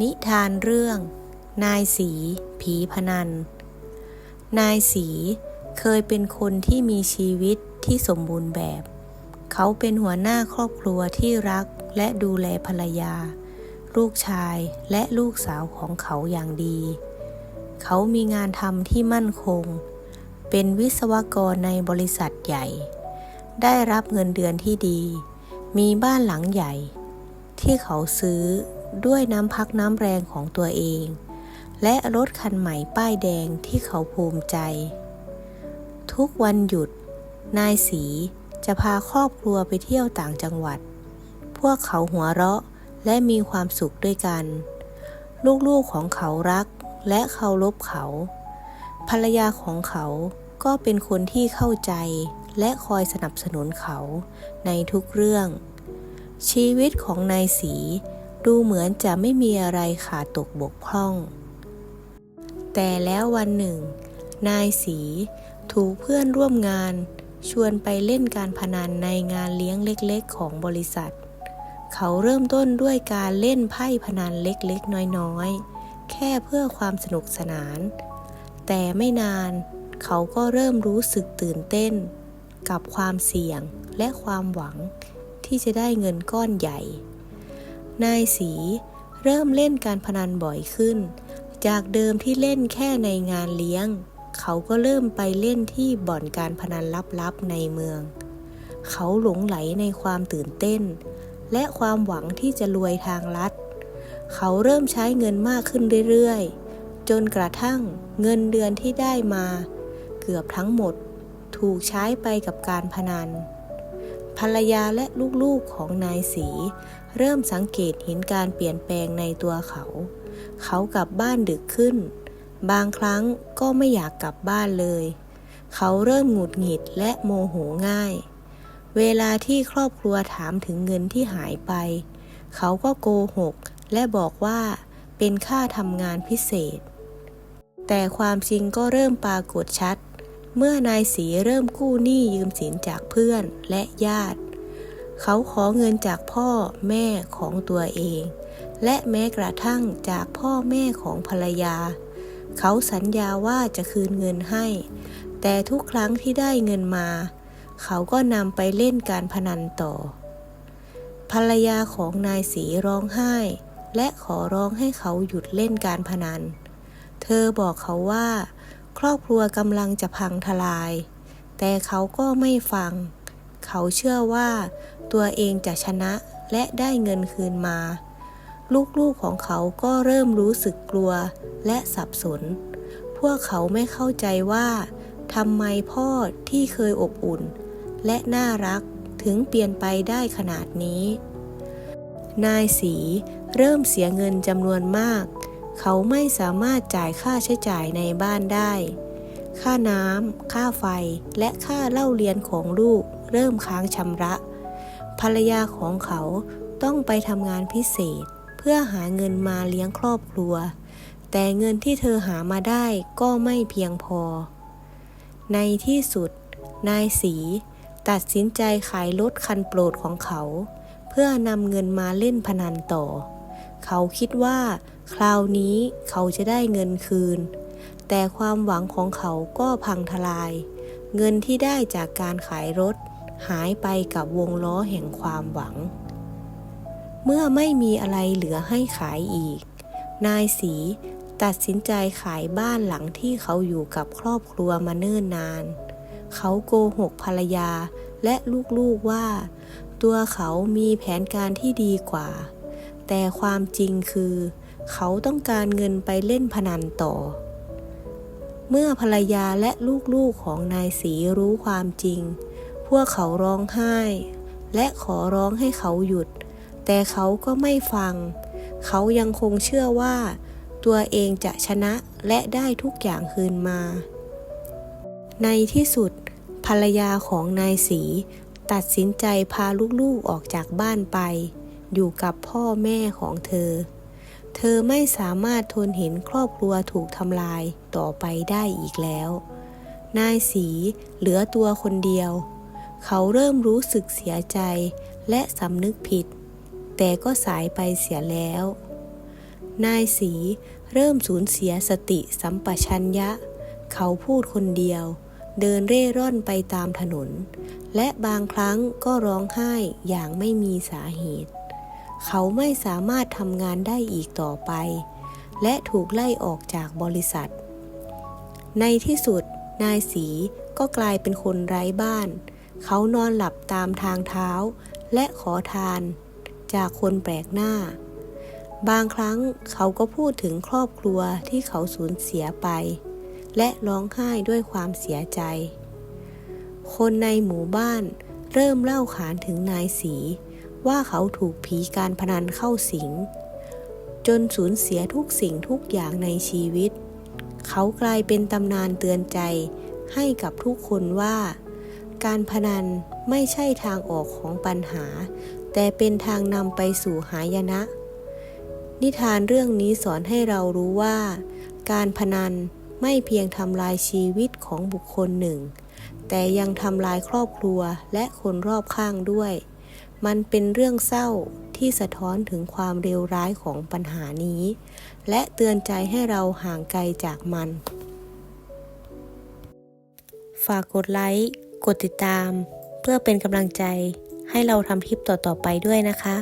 นิทานเรื่อง นายสี ผีพนัน นายสีเคยเป็นคนที่มีชีวิตที่สมบูรณ์แบบ เขาเป็นหัวหน้าครอบครัวที่รักและดูแลภรรยา ลูกชายและลูกสาวของเขาอย่างดี เขามีงานทำที่มั่นคง เป็นวิศวกรในบริษัทใหญ่ ได้รับเงินเดือนที่ดี มีบ้านหลังใหญ่ ที่เขาซื้อ ด้วยน้ำพักน้ำแรงของตัวเอง และรถคันใหม่ป้ายแดงที่เขาภูมิใจ ทุกวันหยุด นายสีจะพาครอบครัวไปเที่ยวต่างจังหวัด พวกเขาหัวเราะและมีความสุขด้วยกัน ลูกๆของเขารักและเคารพเขา ภรรยาของเขาก็เป็นคนที่เข้าใจและคอยสนับสนุนเขาในทุกเรื่อง ชีวิตของนายสี ดูเหมือนจะไม่มีอะไรขาดตกบกพร่อง แต่แล้ววันหนึ่ง นายสีถูกเพื่อนร่วมงานชวนไปเล่นการพนันในงานเลี้ยงเล็กๆ ของบริษัท เขาเริ่มต้นด้วยการเล่นไพ่พนันเล็กๆ น้อยๆ แค่เพื่อความสนุกสนาน แต่ไม่นานเขาก็เริ่มรู้สึกตื่นเต้น กับความเสี่ยงและความหวังที่จะได้เงินก้อนใหญ่ นายสีเริ่มเล่นการพนันบ่อยขึ้น จากเดิมที่เล่นแค่ในงานเลี้ยง เขาก็เริ่มไปเล่นที่บ่อนการพนันลับๆในเมือง เขาหลงไหลในความตื่นเต้น และความหวังที่จะรวยทางลัด เขาเริ่มใช้เงินมากขึ้นเรื่อยๆ จนกระทั่งเงินเดือนที่ได้มา เกือบทั้งหมดถูกใช้ไปกับการพนัน ภรรยาและลูกๆของนายสี เริ่มสังเกตเห็นการเปลี่ยนแปลงในตัวเขา เขากลับบ้านดึกขึ้น บางครั้งก็ไม่อยากกลับบ้านเลย เขาเริ่มหงุดหงิดและโมโหง่าย เวลาที่ครอบครัวถามถึงเงินที่หายไป เขาก็โกหกและบอกว่าเป็นค่าทำงานพิเศษ แต่ความจริงก็เริ่มปรากฏชัด เมื่อนายสีเริ่มกู้หนี้ยืมสินจากเพื่อนและญาติ เขาขอเงินจากพ่อแม่ของตัวเอง และแม้กระทั่งจากพ่อแม่ของภรรยา เขาสัญญาว่าจะคืนเงินให้ แต่ทุกครั้งที่ได้เงินมา เขาก็นำไปเล่นการพนันต่อ ภรรยาของนายสีร้องไห้ และขอร้องให้เขาหยุดเล่นการพนัน เธอบอกเขาว่า ครอบครัวกำลังจะพังทลาย แต่เขาก็ไม่ฟังเขาเชื่อว่า ตัวเองจะชนะและได้เงินคืนมา ลูกๆของเขาก็เริ่มรู้สึกกลัวและสับสน พวกเขาไม่เข้าใจว่าทำไมพ่อที่เคยอบอุ่น และน่ารักถึงเปลี่ยนไปได้ขนาดนี้ นายสีเริ่มเสียเงินจำนวนมาก เขาไม่สามารถจ่ายค่าใช้จ่ายในบ้านได้ ค่าน้ำ ค่าไฟ และค่าเล่าเรียนของลูกเริ่มค้างชำระ ภรรยาของเขาต้องไปทำงานพิเศษ เพื่อหาเงินมาเลี้ยงครอบครัว แต่เงินที่เธอหามาได้ก็ไม่เพียงพอ ในที่สุด นายสีตัดสินใจขายรถคันโปรดของเขา เพื่อนำเงินมาเล่นพนันต่อ เขาคิดว่า คราวนี้เขาจะได้เงินคืน แต่ความหวังของเขาก็พังทลาย เงินที่ได้จากการขายรถ หายไปกับวงล้อแห่งความหวัง เมื่อไม่มีอะไรเหลือให้ขายอีก นายสีตัดสินใจขายบ้านหลังที่เขาอยู่กับครอบครัวมาเนิ่นนาน เขาโกหกภรรยาและลูกๆว่า ตัวเขามีแผนการที่ดีกว่า แต่ความจริงคือ เขาต้องการเงินไปเล่นพนันต่อ เมื่อภรรยาและลูกๆของนายสีรู้ความจริง วกเขาร้องไห้ และขอร้องให้เขาหยุด แต่เขาก็ไม่ฟัง เขายังคงเชื่อว่า ตัวเองจะชนะและได้ทุกอย่างคืนมา ในที่สุด ภรรยาของนายสีตัดสินใจพาลูกๆออกจากบ้านไป อยู่กับพ่อแม่ของเธอ เธอไม่สามารถทนเห็นครอบครัวถูกทำลายต่อไปได้อีกแล้ว นายสีเหลือตัวคนเดียว เขาเริ่มรู้สึกเสียใจและสำนึกผิด แต่ก็สายไปเสียแล้ว นายสีเริ่มสูญเสียสติสัมปชัญญะ เขาพูดคนเดียว เดินเร่ร่อนไปตามถนน และบางครั้งก็ร้องไห้อย่างไม่มีสาเหตุ เขาไม่สามารถทำงานได้อีกต่อไป และถูกไล่ออกจากบริษัท ในที่สุด นายสีก็กลายเป็นคนไร้บ้าน เขานอนหลับตามทางเท้า และขอทาน จากคนแปลกหน้า บางครั้งเขาก็พูดถึงครอบครัวที่เขาสูญเสียไป และร้องไห้ด้วยความเสียใจ คนในหมู่บ้านเริ่มเล่าขานถึงนายสี ว่าเขาถูกผีการพนันเข้าสิง จนสูญเสียทุกสิ่งทุกอย่างในชีวิต เขากลายเป็นตำนานเตือนใจให้กับทุกคนว่า การพนันไม่ใช่ทางออกของปัญหา แต่เป็นทางนำไปสู่หายนะ นิทานเรื่องนี้สอนให้เรารู้ว่า การพนันไม่เพียงทำลายชีวิตของบุคคลหนึ่ง แต่ยังทำลายครอบครัวและคนรอบข้างด้วย มันเป็นเรื่องเศร้าที่สะท้อนถึงความเลวร้ายของปัญหานี้ และเตือนใจให้เราห่างไกลจากมัน ฝากกดไลค์ กดติดตาม เพื่อเป็นกำลังใจให้เราทำคลิปต่อๆไปด้วยนะคะ